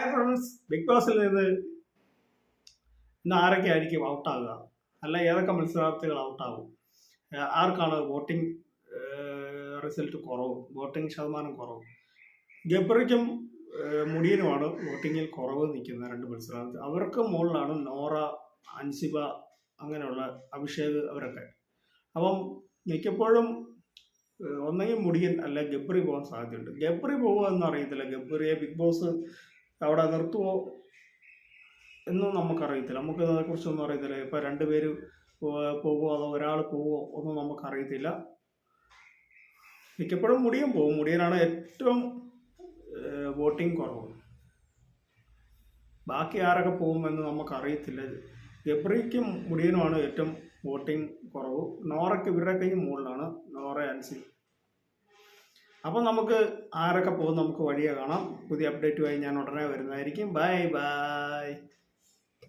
Hi friends big ബോസിൽ നിന്ന് ഇന്ന് ആരൊക്കെ ആയിരിക്കും ഔട്ടാകുക അല്ല ഏതൊക്കെ മത്സരാർത്ഥികൾ ഔട്ടാകും ആർക്കാണ് വോട്ടിംഗ് റിസൾട്ട് കുറവ്? വോട്ടിംഗ് ശതമാനം കുറവ്. ഗബ്രിക്കും മുടിയനുമാണ് വോട്ടിങ്ങിൽ കുറവ് നിൽക്കുന്ന രണ്ട് മത്സരാർത്ഥി. അവർക്ക് മുകളിലാണ് നോറ അൻസിബ അങ്ങനെയുള്ള അഭിഷേക് അവരൊക്കെ. അപ്പം മിക്കപ്പോഴും ഒന്നെങ്കിൽ മുടിയൻ അല്ല ഗബ്രി പോകാൻ സാധ്യതയുണ്ട്. ഗബ്രി പോകുക എന്ന് അറിയത്തില്ല. ഗബ്രിയെ ബിഗ് ബോസ് അവിടെ നിർത്തുമോ എന്നും നമുക്കറിയത്തില്ല. നമുക്ക് അതേക്കുറിച്ചൊന്നും അറിയത്തില്ല. ഇപ്പോൾ രണ്ടുപേര് പോ- പോകുമോ അതോ ഒരാൾ പോകുമോ ഒന്നും നമുക്കറിയത്തില്ല. മിക്കപ്പോഴും മുടിയും പോകും മുടിയനാണ് ഏറ്റവും വോട്ടിംഗ് കുറവ്. ബാക്കി ആരൊക്കെ പോകുമെന്ന് നമുക്കറിയത്തില്ല. ഗബ്രിക്കും മുടിയനുമാണ് ഏറ്റവും വോട്ടിംഗ് കുറവ്. നോറയ്ക്ക് ഇവരുടെ കയ്യും മുകളിലാണ്. നോറ അൻസി അപ്പം നമുക്ക് ആരൊക്കെ പോകും നമുക്ക് വഴിയെ കാണാം. പുതിയ അപ്ഡേറ്റുമായി ഞാൻ ഉടനെ വരുന്നതായിരിക്കും. Bye bye